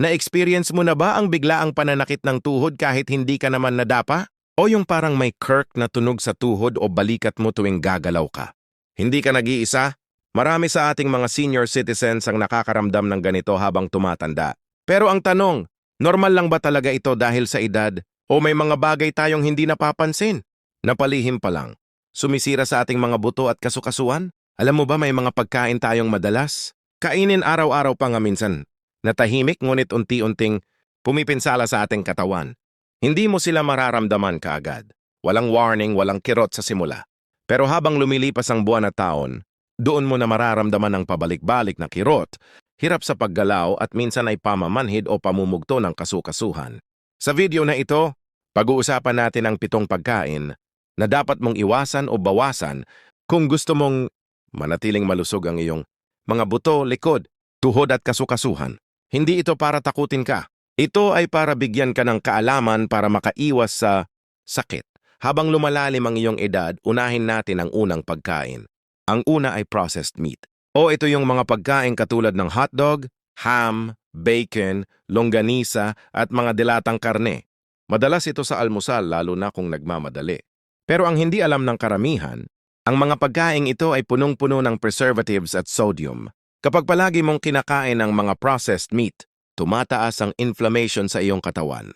Na-experience mo na ba ang biglaang pananakit ng tuhod kahit hindi ka naman nadapa? O yung parang may kirk na tunog sa tuhod o balikat mo tuwing gagalaw ka? Hindi ka nag-iisa? Marami sa ating mga senior citizens ang nakakaramdam ng ganito habang tumatanda. Pero ang tanong, normal lang ba talaga ito dahil sa edad o may mga bagay tayong hindi napapansin? Napalihim pa lang. Sumisira sa ating mga buto at kasukasuan? Alam mo ba may mga pagkain tayong madalas? Kainin araw-araw pa nga minsan. Natahimik ngunit unti-unting pumipinsala sa ating katawan. Hindi mo sila mararamdaman kaagad. Walang warning, walang kirot sa simula. Pero habang lumilipas ang buwan at taon, doon mo na mararamdaman ang pabalik-balik na kirot, hirap sa paggalaw at minsan ay pamamanhid o pamumugto ng kasukasuhan. Sa video na ito, pag-uusapan natin ang pitong pagkain na dapat mong iwasan o bawasan kung gusto mong manatiling malusog ang iyong mga buto, likod, tuhod at kasukasuhan. Hindi ito para takutin ka. Ito ay para bigyan ka ng kaalaman para makaiwas sa sakit. Habang lumalalim ang iyong edad, unahin natin ang unang pagkain. Ang una ay processed meat. O ito yung mga pagkain katulad ng hotdog, ham, bacon, longganisa at mga dilatang karne. Madalas ito sa almusal lalo na kung nagmamadali. Pero ang hindi alam ng karamihan, ang mga pagkain ito ay punong-puno ng preservatives at sodium. Kapag palagi mong kinakain ang mga processed meat, tumataas ang inflammation sa iyong katawan.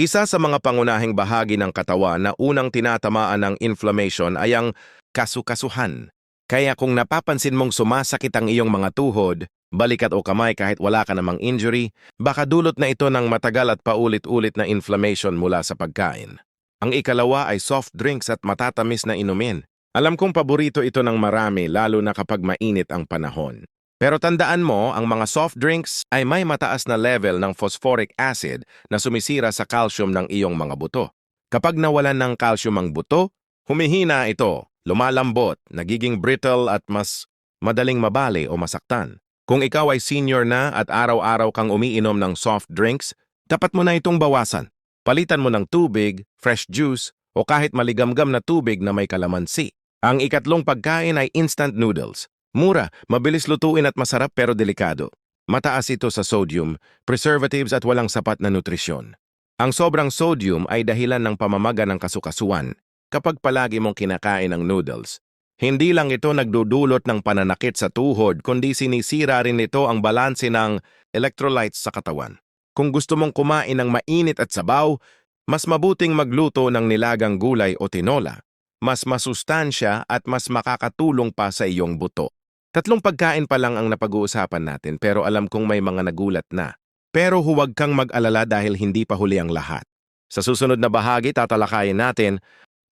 Isa sa mga pangunahing bahagi ng katawan na unang tinatamaan ng inflammation ay ang kasukasuhan. Kaya kung napapansin mong sumasakit ang iyong mga tuhod, balikat o kamay kahit wala ka namang injury, baka dulot na ito ng matagal at paulit-ulit na inflammation mula sa pagkain. Ang ikalawa ay soft drinks at matatamis na inumin. Alam kong paborito ito ng marami lalo na kapag mainit ang panahon. Pero tandaan mo, ang mga soft drinks ay may mataas na level ng phosphoric acid na sumisira sa calcium ng iyong mga buto. Kapag nawalan ng calcium ang buto, humihina ito, lumalambot, nagiging brittle at mas madaling mabali o masaktan. Kung ikaw ay senior na at araw-araw kang umiinom ng soft drinks, dapat mo na itong bawasan. Palitan mo ng tubig, fresh juice, o kahit maligamgam na tubig na may kalamansi. Ang ikatlong pagkain ay instant noodles. Mura, mabilis lutuin at masarap pero delikado. Mataas ito sa sodium, preservatives at walang sapat na nutrisyon. Ang sobrang sodium ay dahilan ng pamamaga ng kasukasuan kapag palagi mong kinakain ang noodles. Hindi lang ito nagdudulot ng pananakit sa tuhod kundi sinisira rin ito ang balanse ng electrolytes sa katawan. Kung gusto mong kumain ng mainit at sabaw, mas mabuting magluto ng nilagang gulay o tinola. Mas masustansya at mas makakatulong pa sa iyong buto. Tatlong pagkain pa lang ang napag-uusapan natin pero alam kong may mga nagulat na. Pero huwag kang mag-alala dahil hindi pa huli ang lahat. Sa susunod na bahagi tatalakayin natin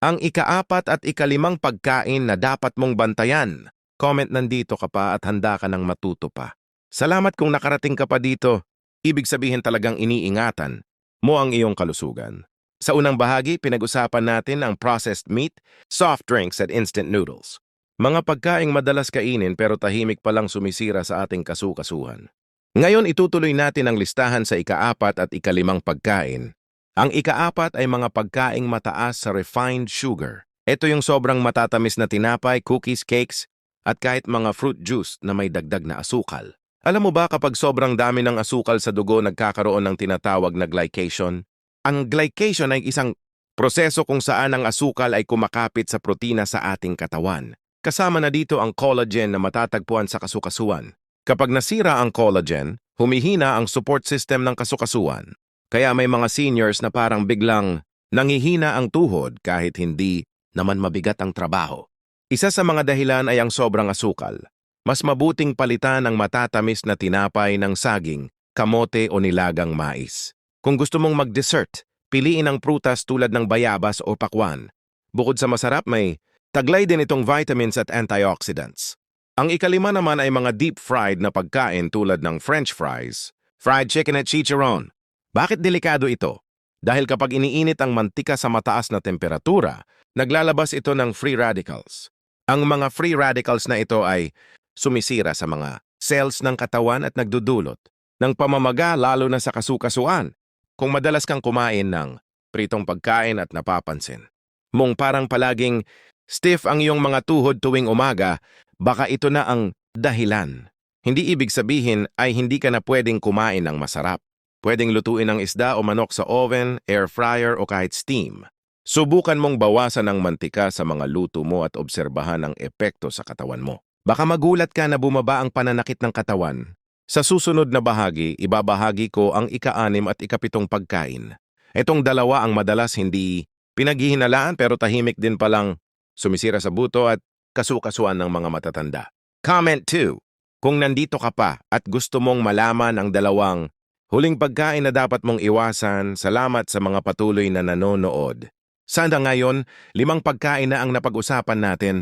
ang ikaapat at ikalimang pagkain na dapat mong bantayan. Comment nandito ka pa at handa ka ng matuto pa. Salamat kung nakarating ka pa dito. Ibig sabihin talagang iniingatan mo ang iyong kalusugan. Sa unang bahagi, pinag-usapan natin ang processed meat, soft drinks at instant noodles. Mga pagkaing madalas kainin pero tahimik palang sumisira sa ating kasukasuhan. Ngayon itutuloy natin ang listahan sa ikaapat at ikalimang pagkain. Ang ikaapat ay mga pagkaing mataas sa refined sugar. Ito yung sobrang matatamis na tinapay, cookies, cakes, at kahit mga fruit juice na may dagdag na asukal. Alam mo ba kapag sobrang dami ng asukal sa dugo nagkakaroon ng tinatawag na glycation? Ang glycation ay isang proseso kung saan ang asukal ay kumakapit sa protina sa ating katawan. Kasama na dito ang collagen na matatagpuan sa kasukasuan. Kapag nasira ang collagen, humihina ang support system ng kasukasuan. Kaya may mga seniors na parang biglang nangihina ang tuhod kahit hindi naman mabigat ang trabaho. Isa sa mga dahilan ay ang sobrang asukal. Mas mabuting palitan ang matatamis na tinapay ng saging, kamote o nilagang mais. Kung gusto mong mag-dessert, piliin ang prutas tulad ng bayabas o pakwan. Bukod sa masarap, may taglay din itong vitamins at antioxidants. Ang ikalima naman ay mga deep-fried na pagkain tulad ng french fries, fried chicken at chicharon. Bakit delikado ito? Dahil kapag iniinit ang mantika sa mataas na temperatura, naglalabas ito ng free radicals. Ang mga free radicals na ito ay sumisira sa mga cells ng katawan at nagdudulot ng pamamaga lalo na sa kasukasuan kung madalas kang kumain ng pritong pagkain at napapansin. Mong parang palaging stiff ang iyong mga tuhod tuwing umaga, baka ito na ang dahilan. Hindi ibig sabihin ay hindi ka na pwedeng kumain ng masarap. Pwedeng lutuin ang isda o manok sa oven, air fryer o kahit steam. Subukan mong bawasan ang mantika sa mga luto mo at obserbahan ang epekto sa katawan mo. Baka magulat ka na bumaba ang pananakit ng katawan. Sa susunod na bahagi, ibabahagi ko ang ika-anim at ikapitong pagkain. Itong dalawa ang madalas hindi pinaghihinalaan pero tahimik din palang sumisira sa buto at kasukasuan ng mga matatanda. Comment 2. Kung nandito ka pa at gusto mong malaman ang dalawang huling pagkain na dapat mong iwasan, salamat sa mga patuloy na nanonood. Sana ngayon, limang pagkain na ang napag-usapan natin,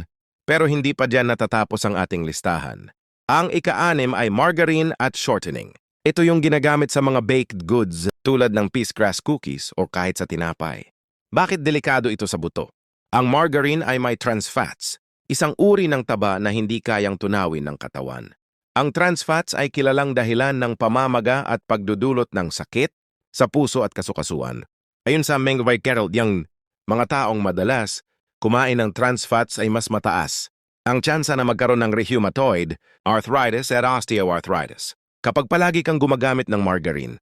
pero hindi pa dyan natatapos ang ating listahan. Ang ika-anim ay margarine at shortening. Ito yung ginagamit sa mga baked goods tulad ng peace grass cookies o kahit sa tinapay. Bakit delikado ito sa buto? Ang margarine ay may trans fats, isang uri ng taba na hindi kayang tunawin ng katawan. Ang trans fats ay kilalang dahilan ng pamamaga at pagdudulot ng sakit sa puso at kasukasuan. Ayon sa Mengvay Carroll, yung mga taong madalas kumain ng trans fats ay mas mataas. Ang tsansa na magkaroon ng rheumatoid, arthritis at osteoarthritis. Kapag palagi kang gumagamit ng margarine,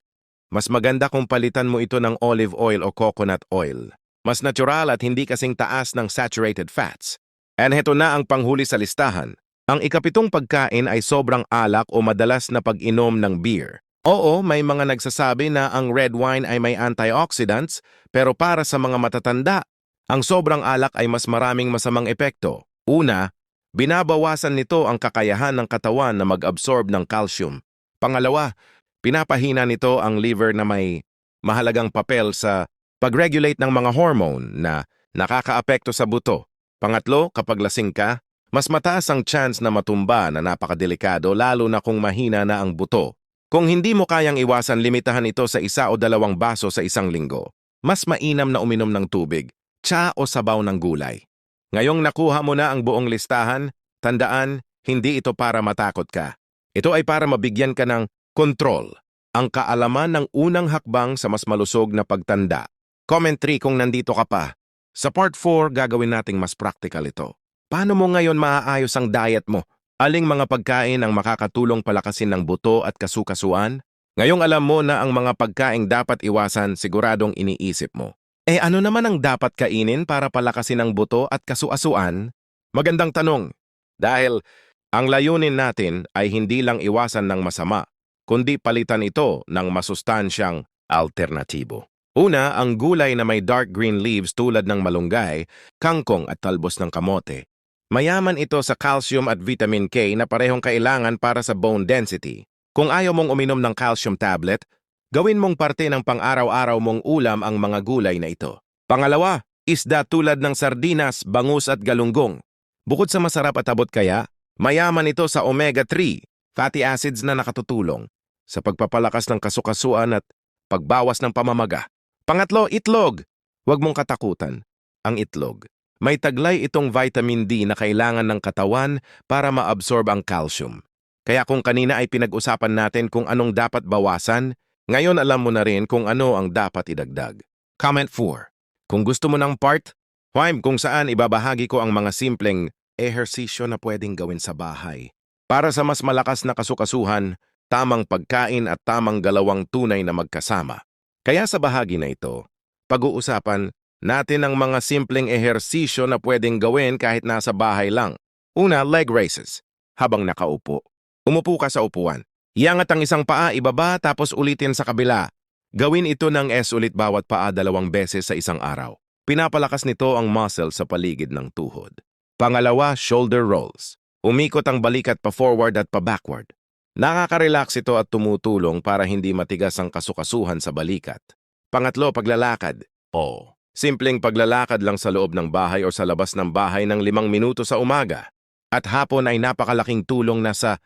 mas maganda kung palitan mo ito ng olive oil o coconut oil. Mas natural at hindi kasing taas ng saturated fats. And heto na ang panghuli sa listahan. Ang ikapitong pagkain ay sobrang alak o madalas na pag-inom ng beer. Oo, may mga nagsasabi na ang red wine ay may antioxidants, pero para sa mga matatanda, ang sobrang alak ay mas maraming masamang epekto. Una, binabawasan nito ang kakayahan ng katawan na mag-absorb ng calcium. Pangalawa, pinapahina nito ang liver na may mahalagang papel sa pag-regulate ng mga hormone na nakakaapekto sa buto. Pangatlo, kapag lasing ka, mas mataas ang chance na matumba na napakadelikado lalo na kung mahina na ang buto. Kung hindi mo kayang iwasan limitahan ito sa isa o dalawang baso sa isang linggo, mas mainam na uminom ng tubig, tsa o sabaw ng gulay. Ngayong nakuha mo na ang buong listahan, tandaan, hindi ito para matakot ka. Ito ay para mabigyan ka ng kontrol, ang kaalaman ng unang hakbang sa mas malusog na pagtanda. Comment 3 kung nandito ka pa. Sa part 4, gagawin nating mas practical ito. Paano mo ngayon maaayos ang diet mo? Aling mga pagkain ang makakatulong palakasin ng buto at kasukasuan? Ngayong alam mo na ang mga pagkaing dapat iwasan, siguradong iniisip mo. Eh ano naman ang dapat kainin para palakasin ang buto at kasuasuan? Magandang tanong. Dahil ang layunin natin ay hindi lang iwasan ng masama, kundi palitan ito ng masustansyang alternatibo. Una, ang gulay na may dark green leaves tulad ng malunggay, kangkong at talbos ng kamote. Mayaman ito sa calcium at vitamin K na parehong kailangan para sa bone density. Kung ayaw mong uminom ng calcium tablet, gawin mong parte ng pang-araw-araw mong ulam ang mga gulay na ito. Pangalawa, isda tulad ng sardinas, bangus at galunggong. Bukod sa masarap at abot kaya, mayaman ito sa omega-3, fatty acids na nakatutulong sa pagpapalakas ng kasukasuan at pagbawas ng pamamaga. Pangatlo, itlog. Huwag mong katakutan. Ang itlog. May taglay itong vitamin D na kailangan ng katawan para maabsorb ang calcium. Kaya kung kanina ay pinag-usapan natin kung anong dapat bawasan, ngayon alam mo na rin kung ano ang dapat idagdag. Comment 4. Kung gusto mo ng part, Wime kung saan ibabahagi ko ang mga simpleng ehersisyo na pwedeng gawin sa bahay. Para sa mas malakas na kasukasuhan, tamang pagkain at tamang galawang tunay na magkasama. Kaya sa bahagi na ito, pag-uusapan natin ang mga simpleng ehersisyo na pwedeng gawin kahit nasa bahay lang. Una, leg raises. Habang nakaupo. Umupo ka sa upuan. Iangat ang isang paa ibaba tapos ulitin sa kabila. Gawin ito ng S ulit bawat paa dalawang beses sa isang araw. Pinapalakas nito ang muscle sa paligid ng tuhod. Pangalawa, shoulder rolls. Umikot ang balikat pa forward at pa backward. Nakaka-relax ito at tumutulong para hindi matigas ang kasukasuhan sa balikat. Pangatlo, paglalakad. O, simpleng paglalakad lang sa loob ng bahay o sa labas ng bahay ng limang minuto sa umaga. At hapon ay napakalaking tulong na sa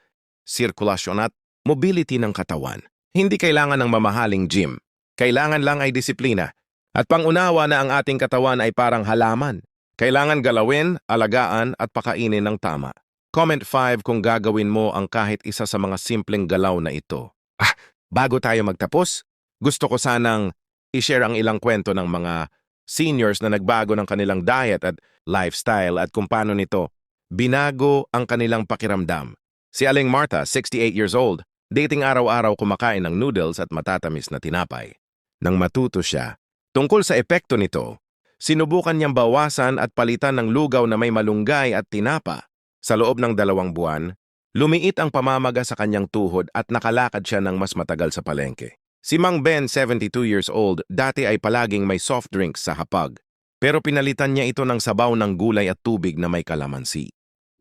sirkulasyon at mobility ng katawan. Hindi kailangan ng mamahaling gym. Kailangan lang ay disiplina. At pangunawa na ang ating katawan ay parang halaman. Kailangan galawin, alagaan at pakainin ng tama. Comment 5 kung gagawin mo ang kahit isa sa mga simpleng galaw na ito. Ah, bago tayo magtapos, gusto ko sanang i-share ang ilang kwento ng mga seniors na nagbago ng kanilang diet at lifestyle at kung paano nito binago ang kanilang pakiramdam. Si Aling Martha, 68 years old, dating araw-araw kumakain ng noodles at matatamis na tinapay. Nang matuto siya, tungkol sa epekto nito, sinubukan niyang bawasan at palitan ng lugaw na may malunggay at tinapa. Sa loob ng dalawang buwan, lumiit ang pamamaga sa kanyang tuhod at nakalakad siya ng mas matagal sa palengke. Si Mang Ben, 72 years old, dati ay palaging may soft drinks sa hapag, pero pinalitan niya ito ng sabaw ng gulay at tubig na may kalamansi.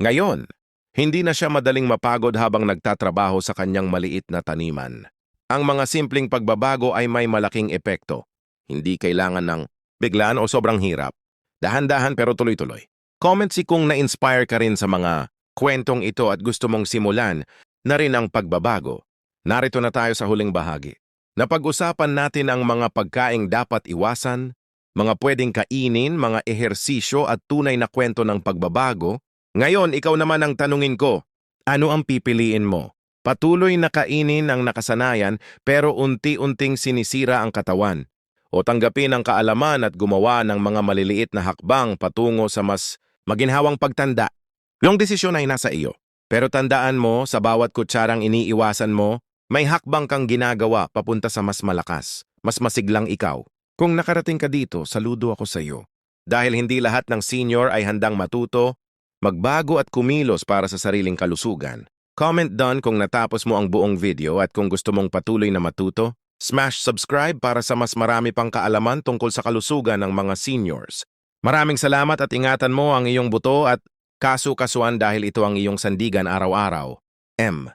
Ngayon, hindi na siya madaling mapagod habang nagtatrabaho sa kanyang maliit na taniman. Ang mga simpleng pagbabago ay may malaking epekto. Hindi kailangan ng biglaan o sobrang hirap. Dahan-dahan pero tuloy-tuloy. Comment si kung na-inspire ka rin sa mga kwentong ito at gusto mong simulan na rin ang pagbabago. Narito na tayo sa huling bahagi. Napag-usapan natin ang mga pagkaing dapat iwasan, mga pwedeng kainin, mga ehersisyo at tunay na kwento ng pagbabago. Ngayon, ikaw naman ang tanungin ko, ano ang pipiliin mo? Patuloy na kainin ang nakasanayan pero unti-unting sinisira ang katawan o tanggapin ang kaalaman at gumawa ng mga maliliit na hakbang patungo sa mas maginhawang pagtanda. Yung desisyon ay nasa iyo. Pero tandaan mo, sa bawat kutsarang iniiwasan mo, may hakbang kang ginagawa papunta sa mas malakas, mas masiglang ikaw. Kung nakarating ka dito, saludo ako sa iyo. Dahil hindi lahat ng senior ay handang matuto, magbago at kumilos para sa sariling kalusugan. Comment down kung natapos mo ang buong video at kung gusto mong patuloy na matuto, smash subscribe para sa mas marami pang kaalaman tungkol sa kalusugan ng mga seniors. Maraming salamat at ingatan mo ang iyong buto at kasu-kasuan dahil ito ang iyong sandigan araw-araw. M.